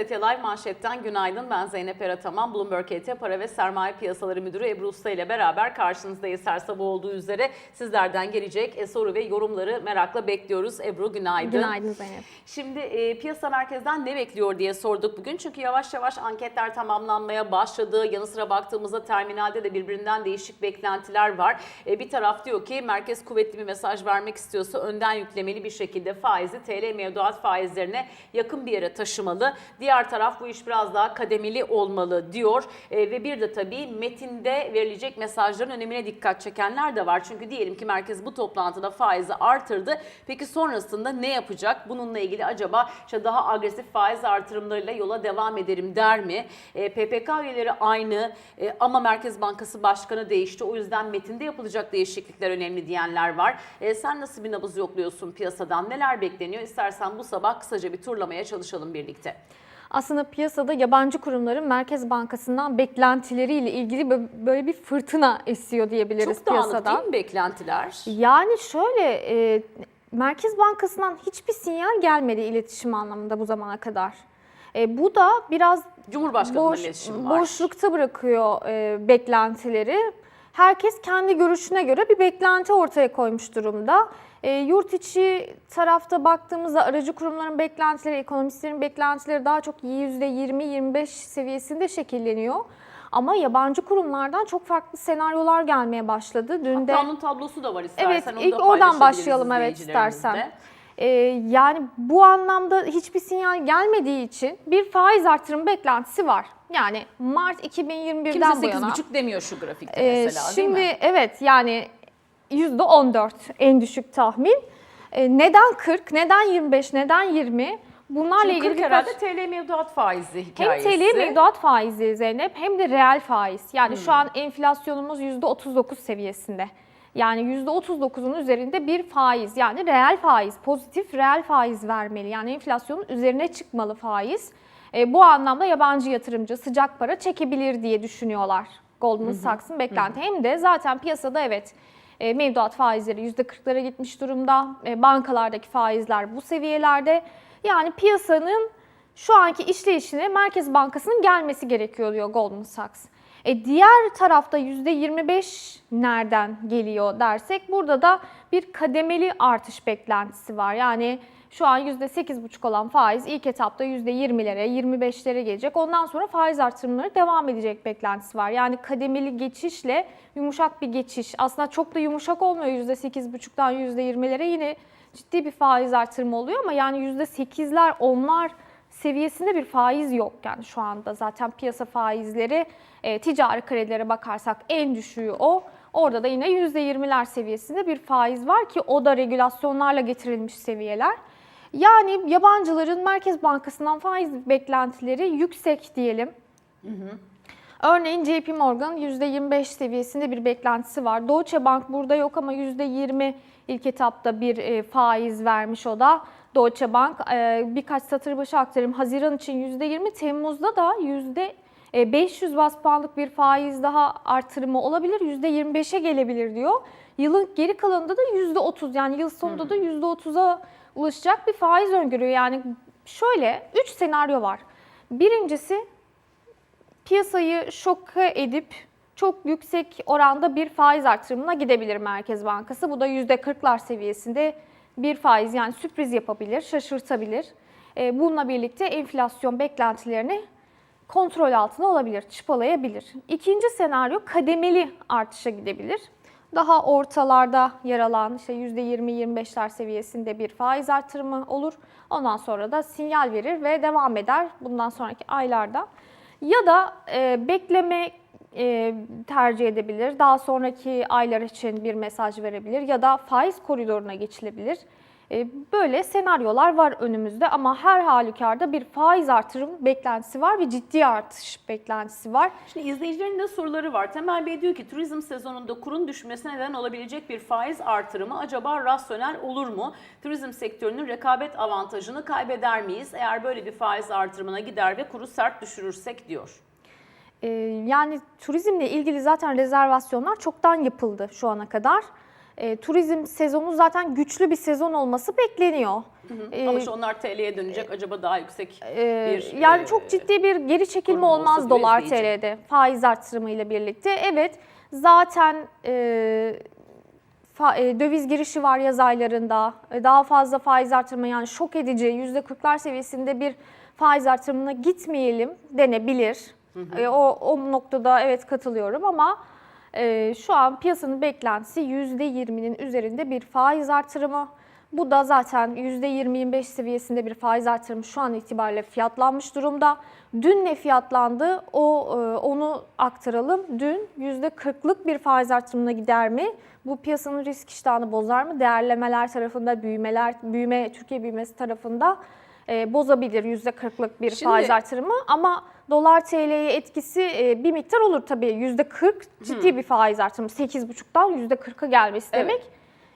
Live manşetten günaydın. Ben Zeynep Erataman. Bloomberg ET Para ve Sermaye Piyasaları Müdürü Ebru Usta ile beraber karşınızdayız. Her sabah olduğu üzere sizlerden gelecek e, soru ve yorumları merakla bekliyoruz. Ebru günaydın. Günaydın Zeynep. Şimdi e, piyasa merkezden ne bekliyor diye sorduk bugün. Çünkü yavaş yavaş anketler tamamlanmaya başladı. Yanı sıra baktığımızda terminalde de birbirinden değişik beklentiler var. E, bir taraf diyor ki merkez kuvvetli bir mesaj vermek istiyorsa önden yüklemeli bir şekilde faizi TL mevduat faizlerine yakın bir yere taşımalı. Diğer taraf bu iş biraz daha kademeli olmalı diyor. E, ve bir de tabii metinde verilecek mesajların önemine dikkat çekenler de var. Çünkü diyelim ki merkez bu toplantıda faizi artırdı. Peki sonrasında ne yapacak? Bununla ilgili acaba işte daha agresif faiz artırımlarıyla yola devam ederim der mi? E, PPK üyeleri aynı e, ama Merkez Bankası Başkanı değişti. O yüzden metinde yapılacak değişiklikler önemli diyenler var. E, sen nasıl bir nabız yokluyorsun piyasadan? Neler bekleniyor? İstersen bu sabah kısaca bir turlamaya çalışalım birlikte. Aslında piyasada yabancı kurumların Merkez Bankası'ndan beklentileriyle ilgili bö- böyle bir fırtına esiyor diyebiliriz Çok dağınık piyasada. değil mi beklentiler? Yani şöyle e, Merkez Bankası'ndan hiçbir sinyal gelmedi iletişim anlamında bu zamana kadar. E, bu da biraz boş, boşlukta bırakıyor e, beklentileri. Herkes kendi görüşüne göre bir beklenti ortaya koymuş durumda. E, yurt içi tarafta baktığımızda aracı kurumların beklentileri, ekonomistlerin beklentileri daha çok %20-25 seviyesinde şekilleniyor. Ama yabancı kurumlardan çok farklı senaryolar gelmeye başladı. Dün de Hatta onun tablosu da var istersen. Evet, onu ilk da oradan başlayalım, evet, istersen. Ee, yani bu anlamda hiçbir sinyal gelmediği için bir faiz artırım beklentisi var. Yani Mart 2021'den Kimse bu yana. 8,5 demiyor şu grafikte Ee, mesela şimdi değil mi? evet yani %14 en düşük tahmin. Ee, neden 40, neden 25, neden 20? Bunlarla Şimdi ilgili 40 birkaç... herhalde TL mevduat faizi Hem hikayesi. TL mevduat faizi Zeynep hem de reel faiz. Yani şu an enflasyonumuz %39 seviyesinde. Yani %39'un üzerinde bir faiz yani reel faiz, pozitif reel faiz vermeli. Yani enflasyonun üzerine çıkmalı faiz. E, bu anlamda yabancı yatırımcı sıcak para çekebilir diye düşünüyorlar Goldman Sachs'ın beklenti. Hem de zaten piyasada evet e, mevduat faizleri %40'lara gitmiş durumda. E, bankalardaki faizler bu seviyelerde. Yani piyasanın şu anki işleyişine Merkez Bankası'nın gelmesi gerekiyor diyor Goldman Sachs. E diğer tarafta %25 nereden geliyor dersek burada da bir kademeli artış beklentisi var. Yani şu an %8,5 olan faiz ilk etapta %20'lere, 25'lere gelecek. Ondan sonra faiz artırımları devam edecek beklentisi var. Yani kademeli geçişle yumuşak bir geçiş. Aslında çok da yumuşak olmuyor %8,5'dan %20'lere yine ciddi bir faiz artırımı oluyor ama yani %8'ler, 10'lar seviyesinde bir faiz yok yani şu anda zaten piyasa faizleri e, ticari kredilere bakarsak en düşüğü o. Orada da yine %20'ler seviyesinde bir faiz var ki o da regülasyonlarla getirilmiş seviyeler. Yani yabancıların Merkez Bankası'ndan faiz beklentileri yüksek diyelim. Örneğin JP Morgan %25 seviyesinde bir beklentisi var. Deutsche Bank burada yok ama %20 ilk etapta bir e, faiz vermiş o da. Deutsche Bank e, birkaç satır başı aktarayım. Haziran için %20, Temmuz'da da %500 bas puanlık bir faiz daha artırımı olabilir. %25'e gelebilir diyor. Yılın geri kalanında da %30 yani yıl sonunda da %30'a ulaşacak bir faiz öngörüyor. Yani şöyle 3 senaryo var. Birincisi piyasayı şoka edip çok yüksek oranda bir faiz artırımına gidebilir Merkez Bankası. Bu da %40'lar seviyesinde bir faiz yani sürpriz yapabilir, şaşırtabilir. E, Bununla birlikte enflasyon beklentilerini kontrol altına olabilir, çıpalayabilir. İkinci senaryo kademeli artışa gidebilir. Daha ortalarda yer alan işte %20-25'ler seviyesinde bir faiz artırımı olur. Ondan sonra da sinyal verir ve devam eder bundan sonraki aylarda. Ya da e, bekleme e, tercih edebilir. Daha sonraki aylar için bir mesaj verebilir ya da faiz koridoruna geçilebilir. E, böyle senaryolar var önümüzde ama her halükarda bir faiz artırım beklentisi var ve ciddi artış beklentisi var. Şimdi izleyicilerin de soruları var. Temel Bey diyor ki turizm sezonunda kurun düşmesine neden olabilecek bir faiz artırımı acaba rasyonel olur mu? Turizm sektörünün rekabet avantajını kaybeder miyiz? Eğer böyle bir faiz artırımına gider ve kuru sert düşürürsek diyor. Ee, yani turizmle ilgili zaten rezervasyonlar çoktan yapıldı şu ana kadar. E, turizm sezonu zaten güçlü bir sezon olması bekleniyor. E, Ama şu onlar TL'ye dönecek acaba daha yüksek ee, bir, yani e, çok ciddi bir geri çekilme olmaz dolar. TL'de faiz artırımı ile birlikte. Evet zaten e, fa- e, döviz girişi var yaz aylarında. E, daha fazla faiz artırımı yani şok edici %40'lar seviyesinde bir faiz artırımına gitmeyelim denebilir. E, o, o noktada evet katılıyorum ama e, şu an piyasanın beklentisi %20'nin üzerinde bir faiz artırımı. Bu da zaten %20-25 seviyesinde bir faiz artırımı şu an itibariyle fiyatlanmış durumda. Dün ne fiyatlandı? O e, onu aktaralım. Dün %40'lık bir faiz artırımına gider mi? Bu piyasanın risk iştahını bozar mı? Değerlemeler tarafında, büyümeler, büyüme Türkiye büyümesi tarafında e, bozabilir %40'lık bir Şimdi- faiz artırımı ama dolar TL'ye etkisi e, bir miktar olur tabii. %40 ciddi bir faiz artırımı. 8,5'dan %40'a gelmesi Evet. demek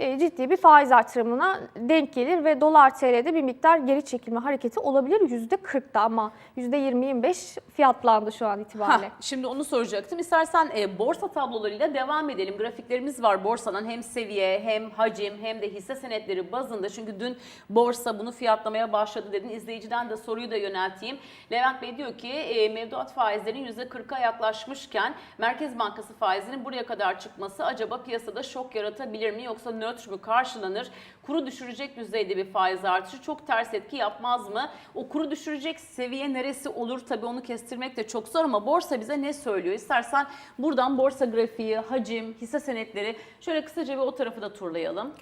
ciddi bir faiz artırımına denk gelir ve dolar TL'de bir miktar geri çekilme hareketi olabilir %40'da ama %20-25 fiyatlandı şu an itibariyle. Hah, şimdi onu soracaktım. İstersen e, borsa tablolarıyla devam edelim. Grafiklerimiz var borsanın hem seviye hem hacim hem de hisse senetleri bazında. Çünkü dün borsa bunu fiyatlamaya başladı dedin. İzleyiciden de soruyu da yönelteyim. Levent Bey diyor ki e, mevduat faizlerin %40'a yaklaşmışken Merkez Bankası faizinin buraya kadar çıkması acaba piyasada şok yaratabilir mi yoksa nötr mü karşılanır? Kuru düşürecek düzeyde bir faiz artışı çok ters etki yapmaz mı? O kuru düşürecek seviye neresi olur tabii onu kestirmek de çok zor ama borsa bize ne söylüyor? İstersen buradan borsa grafiği, hacim, hisse senetleri şöyle kısaca bir o tarafı da turlayalım.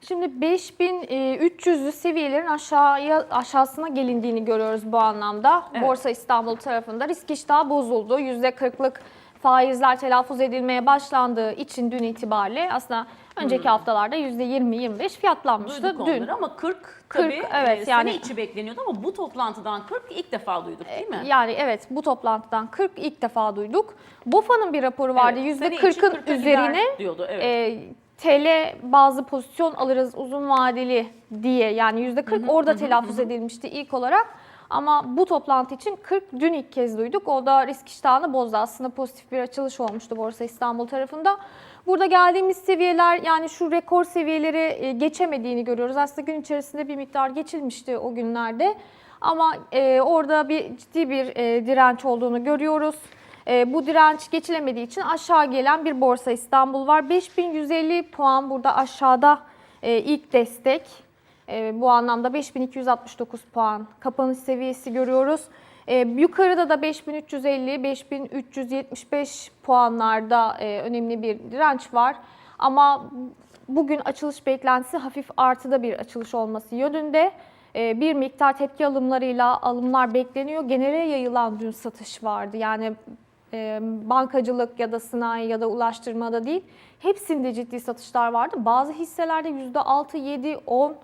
Şimdi 5300'lü seviyelerin aşağıya aşağısına gelindiğini görüyoruz bu anlamda. Evet. Borsa İstanbul tarafında risk iştahı bozuldu. %40'lık faizler telaffuz edilmeye başlandığı için dün itibariyle aslında önceki haftalarda %20-25 fiyatlanmıştı. Hmm. Duyduk Dün onları ama 40, 40, tabii evet, e, sene yani- içi bekleniyordu ama bu toplantıdan 40 ilk defa duyduk değil mi? Yani evet bu toplantıdan 40 ilk defa duyduk. BOFA'nın bir raporu vardı. Evet, sene içi %40'ın 40'a gider üzerine diyordu. Evet. e, TL bazı pozisyon alırız uzun vadeli diye yani %40 orada telaffuz edilmişti ilk olarak. Ama bu toplantı için 40 dün ilk kez duyduk. O da risk iştahını bozdu. Aslında pozitif bir açılış olmuştu Borsa İstanbul tarafında. Burada geldiğimiz seviyeler yani şu rekor seviyeleri e, geçemediğini görüyoruz. Aslında gün içerisinde bir miktar geçilmişti o günlerde. Ama e, orada bir ciddi bir e, direnç olduğunu görüyoruz. E, bu direnç geçilemediği için aşağı gelen bir Borsa İstanbul var. 5150 puan burada aşağıda e, ilk destek. E, bu anlamda 5269 puan kapanış seviyesi görüyoruz. E, yukarıda da 5350, 5375 puanlarda e, önemli bir direnç var. Ama bugün açılış beklentisi hafif artıda bir açılış olması yönünde. E, bir miktar tepki alımlarıyla alımlar bekleniyor. Genele yayılan dün satış vardı. Yani e, bankacılık ya da sanayi ya da ulaştırmada değil. Hepsinde ciddi satışlar vardı. Bazı hisselerde %6, 7, 10 e,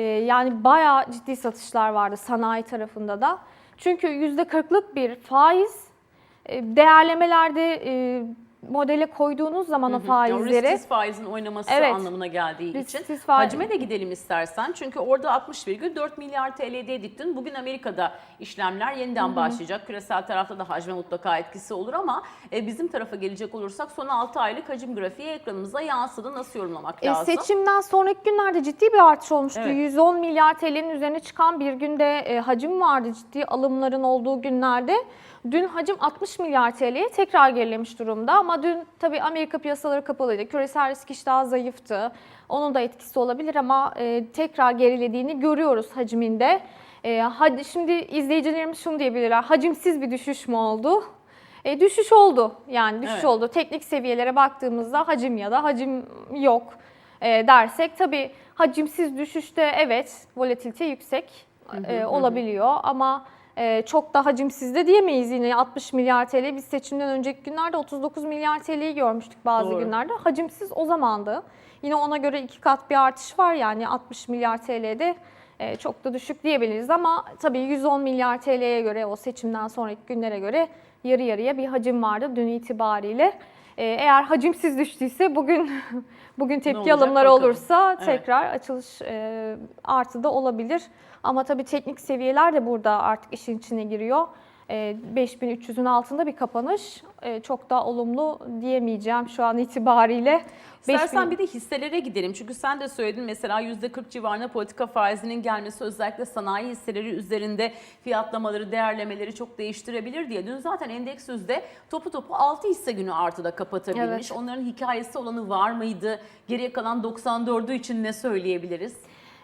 yani bayağı ciddi satışlar vardı sanayi tarafında da. Çünkü %40'lık bir faiz e, değerlemelerde e, modele koyduğunuz zaman o faizleri risksiz faizin oynaması Evet. anlamına geldiği için. faiz- Hacme de gidelim istersen. Çünkü orada 60,4 milyar TL'de diktin. Bugün Amerika'da işlemler yeniden başlayacak. Küresel tarafta da hacme mutlaka etkisi olur ama e, bizim tarafa gelecek olursak son 6 aylık hacim grafiği ekranımıza yansıdı. Nasıl yorumlamak E, lazım? seçimden sonraki günlerde ciddi bir artış olmuştu. Evet. 110 milyar TL'nin üzerine çıkan bir günde e, hacim vardı ciddi alımların olduğu günlerde. Dün hacim 60 milyar TL'ye tekrar gerilemiş durumda ama dün tabii Amerika piyasaları kapalıydı. Küresel risk iştahı zayıftı. Onun da etkisi olabilir ama e, tekrar gerilediğini görüyoruz hacminde. E, hadi şimdi izleyicilerimiz şunu diyebilirler. Hacimsiz bir düşüş mü oldu? E, düşüş oldu. Yani düşüş Evet. oldu. Teknik seviyelere baktığımızda hacim ya da hacim yok e, dersek tabii hacimsiz düşüşte evet volatilite yüksek e, olabiliyor ama e, çok da hacimsiz de diyemeyiz yine 60 milyar TL biz seçimden önceki günlerde 39 milyar TL'yi görmüştük bazı Doğru. günlerde. Hacimsiz o zamandı. Yine ona göre iki kat bir artış var yani 60 milyar TL'de e, çok da düşük diyebiliriz ama tabii 110 milyar TL'ye göre o seçimden sonraki günlere göre yarı yarıya bir hacim vardı dün itibariyle. E, eğer hacimsiz düştüyse bugün bugün tepki alımları bakalım. olursa Evet. tekrar açılış e, artı da olabilir. Ama tabii teknik seviyeler de burada artık işin içine giriyor. E, 5300'ün altında bir kapanış. E, çok da olumlu diyemeyeceğim şu an itibariyle. İstersen 5000 bir de hisselere gidelim. Çünkü sen de söyledin mesela %40 civarında politika faizinin gelmesi özellikle sanayi hisseleri üzerinde fiyatlamaları, değerlemeleri çok değiştirebilir diye. Dün zaten endeks yüzde topu topu 6 hisse günü artıda kapatabilmiş. Evet. Onların hikayesi olanı var mıydı? Geriye kalan 94'ü için ne söyleyebiliriz?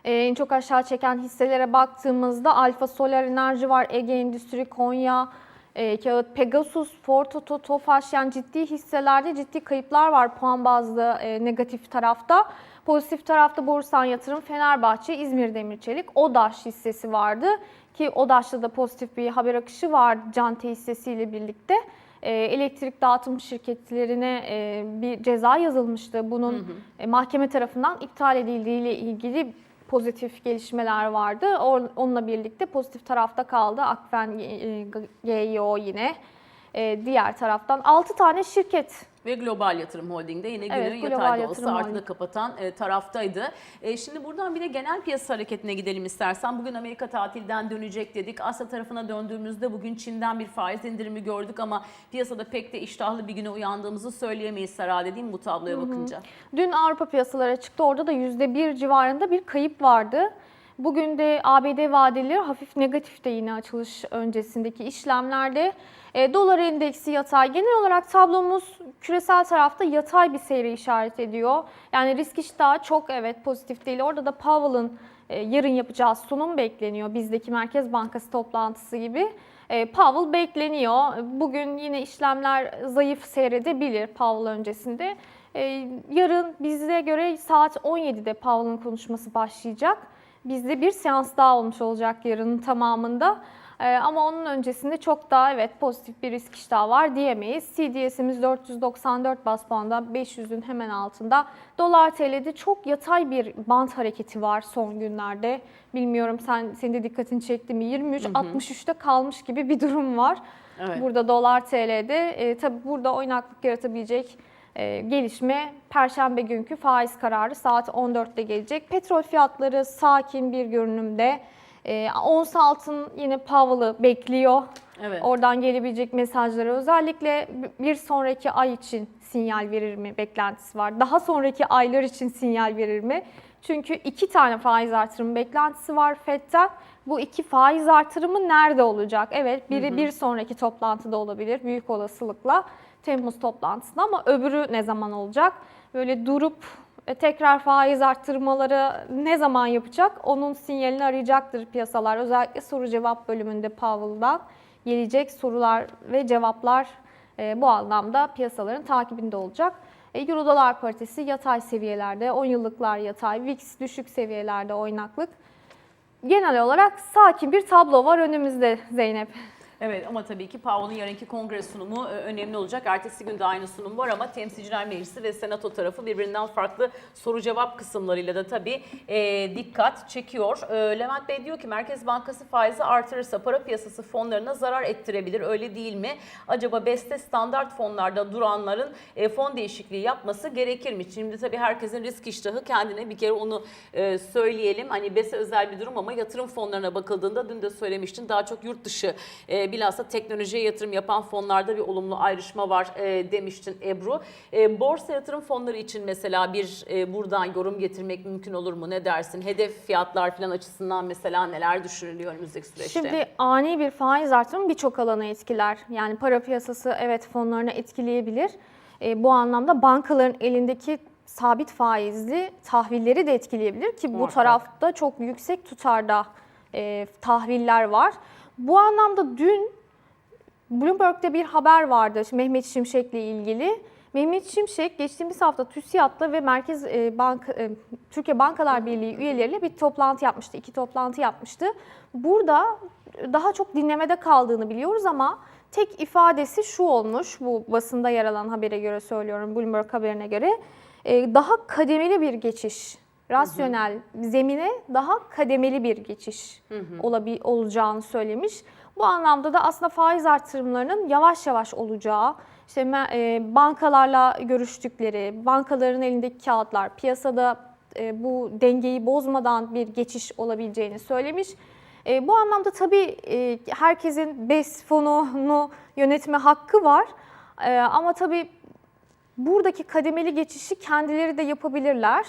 Ee, en çok aşağı çeken hisselere baktığımızda Alfa Solar Enerji var, Ege Endüstri, Konya, e, Kağıt, Pegasus, Fortoto, Tofaş yani ciddi hisselerde ciddi kayıplar var puan bazlı e, negatif tarafta. Pozitif tarafta Borusan Yatırım, Fenerbahçe, İzmir Demirçelik, ODAŞ hissesi vardı ki ODAŞ'ta da pozitif bir haber akışı var Cante hissesiyle birlikte. E, elektrik dağıtım şirketlerine e, bir ceza yazılmıştı. Bunun e, mahkeme tarafından iptal edildiği ile ilgili pozitif gelişmeler vardı. Onunla birlikte pozitif tarafta kaldı. Akfen e, GYO yine. E, diğer taraftan 6 tane şirket Ve Global Yatırım Holding'de yine Evet, günü Global yatayda olsa artıda kapatan e, taraftaydı. E, şimdi buradan bir de genel piyasa hareketine gidelim istersen. Bugün Amerika tatilden dönecek dedik. Asya tarafına döndüğümüzde bugün Çin'den bir faiz indirimi gördük ama piyasada pek de iştahlı bir güne uyandığımızı söyleyemeyiz herhalde değil mi bu tabloya bakınca? Dün Avrupa piyasalara çıktı. Orada da %1 civarında bir kayıp vardı. Bugün de ABD vadeleri hafif negatifte yine açılış öncesindeki işlemlerde. E, dolar endeksi yatay. Genel olarak tablomuz küresel tarafta yatay bir seyre işaret ediyor. Yani risk iştahı çok evet pozitif değil. Orada da Powell'ın e, yarın yapacağı sunum bekleniyor. Bizdeki Merkez Bankası toplantısı gibi. E, Powell bekleniyor. Bugün yine işlemler zayıf seyredebilir Powell öncesinde. E, yarın bize göre saat 17'de Powell'ın konuşması başlayacak. Bizde bir seans daha olmuş olacak yarının tamamında. E, ama onun öncesinde çok daha evet pozitif bir risk iştahı var diyemeyiz. CDS'imiz 494 bas puanda 500'ün hemen altında. Dolar TL'de çok yatay bir bant hareketi var son günlerde. Bilmiyorum sen senin de dikkatini çekti mi? 23 63'te kalmış gibi bir durum var. Evet. Burada dolar TL'de e, tabii burada oynaklık yaratabilecek gelişme Perşembe günkü faiz kararı saat 14'te gelecek. Petrol fiyatları sakin bir görünümde. E, ons altın yine Powell'ı bekliyor. Evet. Oradan gelebilecek mesajları özellikle bir sonraki ay için sinyal verir mi beklentisi var. Daha sonraki aylar için sinyal verir mi? Çünkü iki tane faiz artırımı beklentisi var FED'den. Bu iki faiz artırımı nerede olacak? Evet biri bir sonraki toplantıda olabilir büyük olasılıkla. Temmuz toplantısında ama öbürü ne zaman olacak? Böyle durup e, tekrar faiz arttırmaları ne zaman yapacak? Onun sinyalini arayacaktır piyasalar. Özellikle soru cevap bölümünde Powell'dan gelecek sorular ve cevaplar e, bu anlamda piyasaların takibinde olacak. E, Euro dolar paritesi yatay seviyelerde, 10 yıllıklar yatay, VIX düşük seviyelerde oynaklık. Genel olarak sakin bir tablo var önümüzde Zeynep. Evet ama tabii ki Powell'ın yarınki kongre sunumu e, önemli olacak. Ertesi günde aynı sunum var ama Temsilciler Meclisi ve Senato tarafı birbirinden farklı soru cevap kısımlarıyla da tabii e, dikkat çekiyor. E, Levent Bey diyor ki Merkez Bankası faizi artırırsa para piyasası fonlarına zarar ettirebilir öyle değil mi? Acaba beste standart fonlarda duranların e, fon değişikliği yapması gerekir mi? Şimdi tabii herkesin risk iştahı kendine bir kere onu e, söyleyelim. Hani BES'e özel bir durum ama yatırım fonlarına bakıldığında dün de söylemiştin daha çok yurt dışı e, bilhassa teknolojiye yatırım yapan fonlarda bir olumlu ayrışma var e, demiştin Ebru. E, borsa yatırım fonları için mesela bir e, buradan yorum getirmek mümkün olur mu? Ne dersin? Hedef fiyatlar falan açısından mesela neler düşünülüyor önümüzdeki süreçte? Şimdi ani bir faiz artırımı birçok alanı etkiler. Yani para piyasası evet fonlarını etkileyebilir. E, bu anlamda bankaların elindeki sabit faizli tahvilleri de etkileyebilir ki bu tarafta çok yüksek tutarda e, tahviller var. Bu anlamda dün Bloomberg'de bir haber vardı Mehmet Şimşek'le ilgili. Mehmet Şimşek geçtiğimiz hafta TÜSİAD'la ve Merkez e, Banka, e, Türkiye Bankalar Birliği üyeleriyle bir toplantı yapmıştı. iki toplantı yapmıştı. Burada daha çok dinlemede kaldığını biliyoruz ama tek ifadesi şu olmuş. Bu basında yer alan habere göre söylüyorum, Bloomberg haberine göre. E, daha kademeli bir geçiş rasyonel zemine daha kademeli bir geçiş olabi- olacağını söylemiş. Bu anlamda da aslında faiz artırımlarının yavaş yavaş olacağı, işte e, bankalarla görüştükleri, bankaların elindeki kağıtlar, piyasada e, bu dengeyi bozmadan bir geçiş olabileceğini söylemiş. E, bu anlamda tabii herkesin BES fonunu yönetme hakkı var. Ama tabii buradaki kademeli geçişi kendileri de yapabilirler.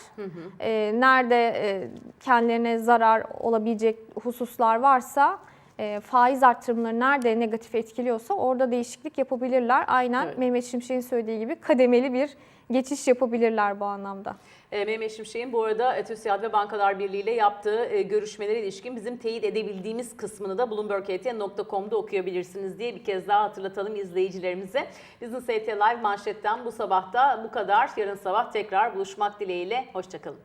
E, nerede e, kendilerine zarar olabilecek hususlar varsa e, faiz artırımları nerede negatif etkiliyorsa orada değişiklik yapabilirler. Aynen Evet. Mehmet Şimşek'in söylediği gibi kademeli bir geçiş yapabilirler bu anlamda. E, Mehmet Şimşek'in bu arada TÜSİAD ve Bankalar Birliği ile yaptığı e, görüşmelere ilişkin bizim teyit edebildiğimiz kısmını da bloomberg.com'da okuyabilirsiniz diye bir kez daha hatırlatalım izleyicilerimize. Business AT Live manşetten bu sabahta bu kadar. Yarın sabah tekrar buluşmak dileğiyle. Hoşçakalın.